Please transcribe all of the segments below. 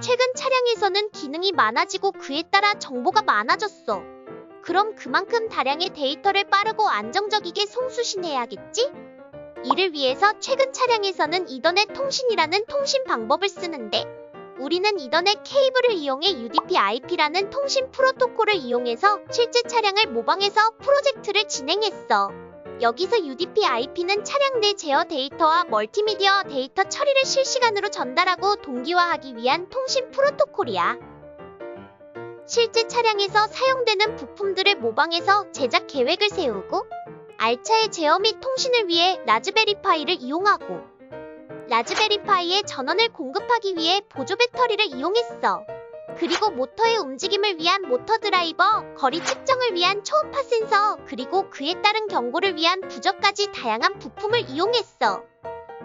최근 차량에서는 기능이 많아지고 그에 따라 정보가 많아졌어. 그럼 그만큼 다량의 데이터를 빠르고 안정적이게 송수신해야겠지? 이를 위해서 최근 차량에서는 이더넷 통신이라는 통신 방법을 쓰는데 우리는 이더넷 케이블을 이용해 UDP-IP라는 통신 프로토콜을 이용해서 실제 차량을 모방해서 프로젝트를 진행했어. 여기서 UDP-IP는 차량 내 제어 데이터와 멀티미디어 데이터 처리를 실시간으로 전달하고 동기화하기 위한 통신 프로토콜이야. 실제 차량에서 사용되는 부품들을 모방해서 제작 계획을 세우고 알차의 제어 및 통신을 위해 라즈베리파이를 이용하고 라즈베리파이에 전원을 공급하기 위해 보조 배터리를 이용했어. 그리고 모터의 움직임을 위한 모터 드라이버, 거리 측정을 위한 초음파 센서, 그리고 그에 따른 경고를 위한 부저까지 다양한 부품을 이용했어.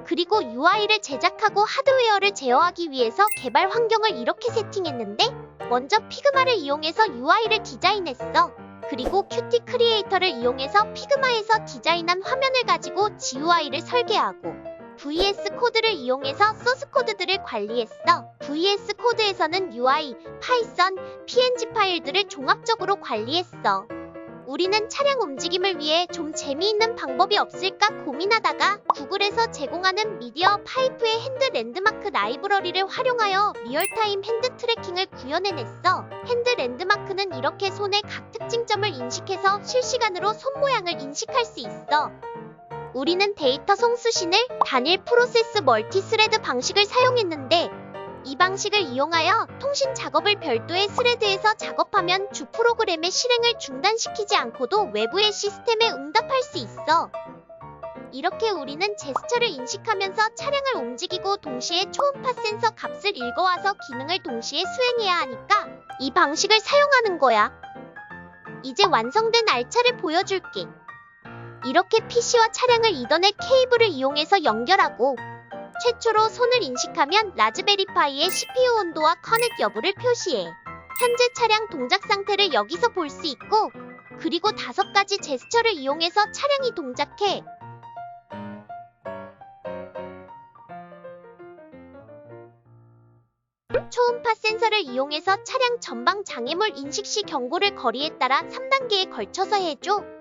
그리고 UI를 제작하고 하드웨어를 제어하기 위해서 개발 환경을 이렇게 세팅했는데 먼저 피그마를 이용해서 UI를 디자인했어. 그리고 큐티 크리에이터를 이용해서 피그마에서 디자인한 화면을 가지고 GUI를 설계하고 VS 코드를 이용해서 소스 코드들을 관리했어. VS 코드에서는 UI, 파이썬, PNG 파일들을 종합적으로 관리했어. 우리는 차량 움직임을 위해 좀 재미있는 방법이 없을까 고민하다가 구글에서 제공하는 미디어 파이프의 핸드 랜드마크 라이브러리를 활용하여 리얼타임 핸드 트래킹을 구현해냈어. 핸드 랜드마크는 이렇게 손의 각 특징점을 인식해서 실시간으로 손 모양을 인식할 수 있어. 우리는 데이터 송수신을 단일 프로세스 멀티스레드 방식을 사용했는데 이 방식을 이용하여 통신 작업을 별도의 스레드에서 작업하면 주 프로그램의 실행을 중단시키지 않고도 외부의 시스템에 응답할 수 있어. 이렇게 우리는 제스처를 인식하면서 차량을 움직이고 동시에 초음파 센서 값을 읽어와서 기능을 동시에 수행해야 하니까 이 방식을 사용하는 거야. 이제 완성된 알차를 보여줄게. 이렇게 PC와 차량을 이더넷 케이블을 이용해서 연결하고 최초로 손을 인식하면 라즈베리파이의 CPU 온도와 커넥 여부를 표시해. 현재 차량 동작 상태를 여기서 볼 수 있고 그리고 다섯 가지 제스처를 이용해서 차량이 동작해. 초음파 센서를 이용해서 차량 전방 장애물 인식 시 경고를 거리에 따라 3단계에 걸쳐서 해줘.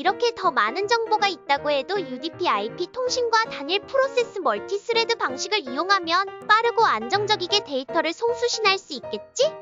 이렇게 더 많은 정보가 있다고 해도 UDP-IP 통신과 단일 프로세스 멀티스레드 방식을 이용하면 빠르고 안정적이게 데이터를 송수신할 수 있겠지?